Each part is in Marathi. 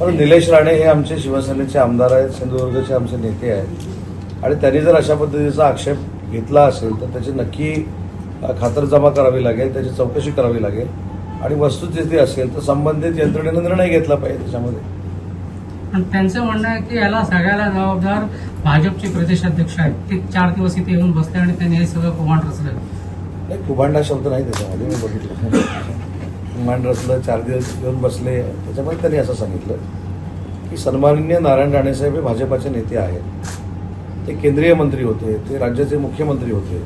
पण निलेश राणे हे आमचे शिवसेनेचे आमदार आहेत सिंधुदुर्गचे आमचे नेते आहेत. आणि त्यांनी जर अशा पद्धतीचा आक्षेप घेतला असेल तर त्याची नक्की खातरजमा करावी लागेल त्याची चौकशी करावी लागेल. आणि वस्तुस्थिती असेल तर संबंधित यंत्रणेनं निर्णय घेतला पाहिजे त्याच्यामध्ये. पण त्यांचं म्हणणं आहे की याला सगळ्याला जबाबदार भाजपचे प्रदेशाध्यक्ष आहेत. ते चार दिवस इथे येऊन बसले आणि त्यांनी हे सगळं कुमांड रचलं. नाही कुभांडा शब्द नाही त्याच्यामध्ये मी बघितलं. कुभांड रचलं चार दिवस येऊन बसले. त्याच्यामुळे त्यांनी असं सांगितलं की सन्माननीय नारायण राणेसाहेब हे भाजपाचे नेते आहेत. ते केंद्रीय मंत्री होते ते राज्याचे मुख्यमंत्री होते.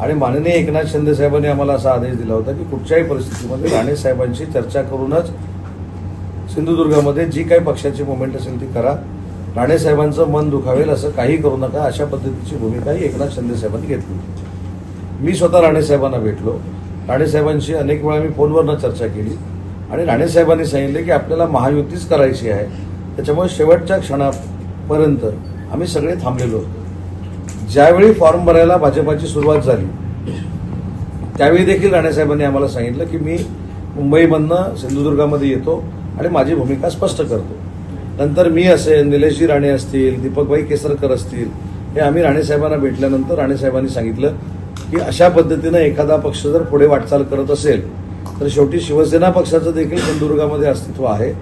आणि माननीय एकनाथ शिंदे साहेबांनी आम्हाला असा आदेश दिला होता की कुठच्याही परिस्थितीमध्ये राणेसाहेबांशी चर्चा करूनच सिंधुदुर्गामध्ये जी काही पक्षाची मुवमेंट असेल ती करा. राणेसाहेबांचं मन दुखावेल असं काही करू नका. अशा पद्धतीची भूमिकाही एकनाथ शिंदे साहेबांनी घेतली मी स्वतः राणेसाहेबांना भेटलो. राणेसाहेबांशी अनेक वेळा मी फोनवरनं चर्चा केली. आणि राणेसाहेबांनी सांगितले की आपल्याला महायुतीच करायची आहे. त्याच्यामुळे शेवटच्या क्षणापर्यंत आम्ही सगळे थांबलेलो होतो. ज्यावेळी फॉर्म भरायला भाजपाची सुरुवात झाली त्यावेळी देखील राणेसाहेबांनी आम्हाला सांगितलं की मी मुंबईमधनं सिंधुदुर्गामध्ये येतो आणि माझी भूमिका स्पष्ट करतो. नंतर मी असेल निलेशजी राणे असतील दीपकभाई केसरकर असतील हे आम्ही राणेसाहेबांना भेटल्यानंतर राणेसाहेबांनी सांगितलं की अशा पद्धतीनं एखादा पक्ष जर पुढे वाटचाल करत असेल तर शेवटी शिवसेना पक्षाचं देखील सिंधुदुर्गामध्ये अस्तित्व आहे.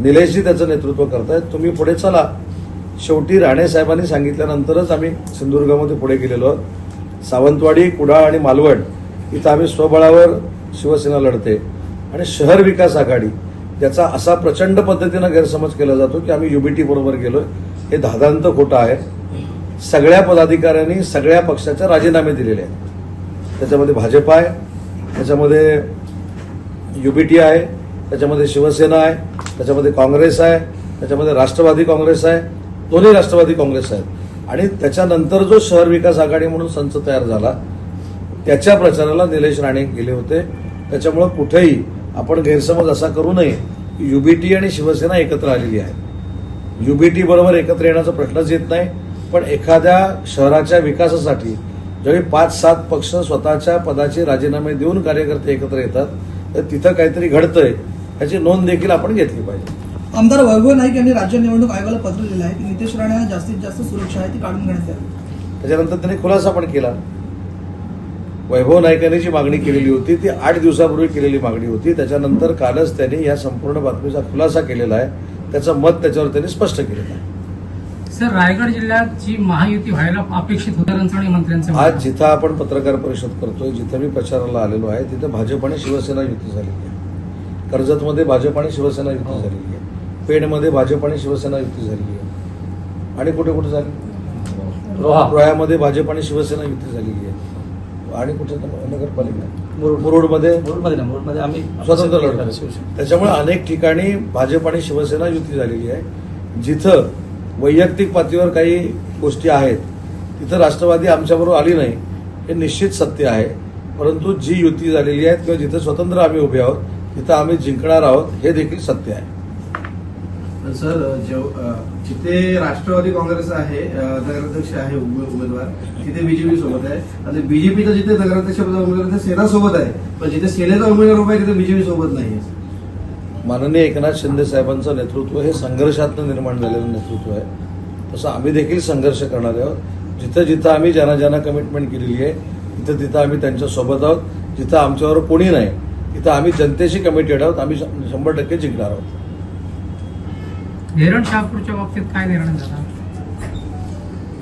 निलेशजी त्याचं नेतृत्व करतायत. तुम्ही पुढे चला. शेवटी राणे साहेबांनी सांगितल्यानंतरच आम्ही सिंधुदुर्गामध्ये पुढे गेलेलो आहोत. सावंतवाडी कुडाळ आणि मालवण इथं आम्ही स्वबळावर शिवसेना लढते. आणि शहर विकास आघाडी ज्याचा असा प्रचंड पद्धतीनं गैरसमज केला जातो की आम्ही युबीटी बरोबर गेलो हे धादांत खोटं आहे. सगळ्या पदाधिकाऱ्यांनी सगळ्या पक्षाचे राजीनामे दिलेले आहेत. त्याच्यामध्ये भाजप आहे त्याच्यामध्ये युबीटी आहे त्याच्यामध्ये शिवसेना आहे त्याच्यामध्ये काँग्रेस आहे त्याच्यामध्ये राष्ट्रवादी काँग्रेस आहे दोन्ही राष्ट्रवादी काँग्रेस आहेत. आणि त्याच्यानंतर जो शहर विकास आघाडी म्हणून संच तयार झाला त्याच्या प्रचाराला निलेश राणे गेले होते. त्याच्यामुळं कुठेही आपण गैरसमज असा करू नये की युबीटी आणि शिवसेना एकत्र आलेली आहे. युबीटी बरोबर एकत्र येण्याचा प्रश्नच येत नाही पण एखाद्या शहराच्या विकासासाठी ज्यावेळी पाच सात पक्ष स्वतःच्या पदाचे राजीनामे देऊन कार्यकर्ते एकत्र येतात तर तिथं काहीतरी घडतंय याची नोंद देखील आपण घेतली पाहिजे. आमदार वैभव नाईक यांनी राज्य निवडणूक आयोगाला पत्र लिहिलं आहे की नितेश राणे हा जास्तीत जास्त सुरक्षा आहे ती काढून घेण्यात यावी. त्याच्यानंतर त्यांनी खुलासा पण केला. वैभव नाईकांनी जी मागणी केलेली होती ती आठ दिवसापूर्वी केलेली मागणी होती. त्याच्यानंतर कालच त्यांनी या संपूर्ण बातमीचा खुलासा केलेला आहे. त्याचं मत त्याच्यावर त्यांनी स्पष्ट केलेलं आहे. सर रायगड जिल्ह्यात जी महायुती व्हायला अपेक्षित होत्या रंजणी मंत्र्यांचं आज. जिथं आपण पत्रकार परिषद करतोय जिथं मी प्रचाराला आलेलो आहे तिथं भाजप आणि शिवसेना युती झालेली आहे. कर्जतमध्ये भाजप आणि शिवसेना युती झालेली आहे. पेणमध्ये भाजप आणि शिवसेना युती झालेली आहे. आणि कुठे कुठे झाली? रोह्यामध्ये भाजप आणि शिवसेना युती झालेली आहे. आणि कुठे? नगरपालिका मुरुडमध्ये? आम्ही स्वतंत्र लढतो त्याच्यामुळे अनेक ठिकाणी भाजप आणि शिवसेना युती झालेली आहे. जिथं वैयक्तिक पातळीवर काही गोष्टी आहेत. तिथं राष्ट्रवादी आमच्याबरोबर आली नाही. हे निश्चित सत्य आहे. परंतु जी युती झालेली आहे किंवा जिथं स्वतंत्र आम्ही उभे आहोत तिथं आम्ही जिंकणार आहोत हे देखील सत्य आहे. सर जेव- जिथे राष्ट्रवादी काँग्रेस आहे नगराध्यक्ष आहे उमेदवार तिथे बीजेपी सोबत आहे. आणि बीजेपीचा जिथे नगराध्यक्ष उमेदवार तिथे सेना सोबत आहे. पण जिथे सेनेचा उमेदवार उभा आहे तिथे बीजेपी सोबत नाही माननीय एकनाथ शिंदे साहेबांचं नेतृत्व हे संघर्षातनं निर्माण झालेलं नेतृत्व आहे. तसं आम्ही देखील संघर्ष करणार आहोत. जिथं जिथं आम्ही ज्यांना ज्यांना कमिटमेंट केलेली आहे तिथं तिथं आम्ही त्यांच्यासोबत आहोत. जिथं आमच्यावर कोणी नाही तिथं आम्ही जनतेशी कमिटेड आहोत. आम्ही शंभर टक्के जिंकणार आहोत. धीरण शहापूरच्या बाबतीत काय निर्णय झाला?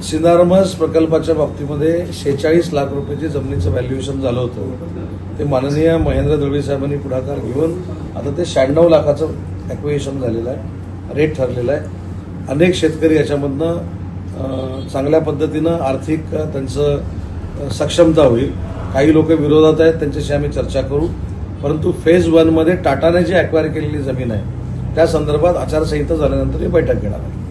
सिनारमस प्रकल्पाच्या बाबतीमध्ये शेहेचाळीस लाख रुपयाची जमिनीचं व्हॅल्युएशन झालं होतं. ते माननीय महेंद्र दळवी साहेबांनी पुढाकार घेऊन आता ते शहाण्णव लाखाचं ॲक्विएशन झालेलं आहे रेट ठरलेला आहे. अनेक शेतकरी याच्यामधनं चांगल्या पद्धतीनं आर्थिक त्यांचं सक्षमता होईल. काही लोक विरोधात आहेत त्यांच्याशी आम्ही चर्चा करू. परंतु फेज वनमध्ये टाटाने जी ॲक्वायर केलेली जमीन आहे त्या संदर्भात आचारसंहिता झाल्यानंतर ही बैठक घेणार आहे.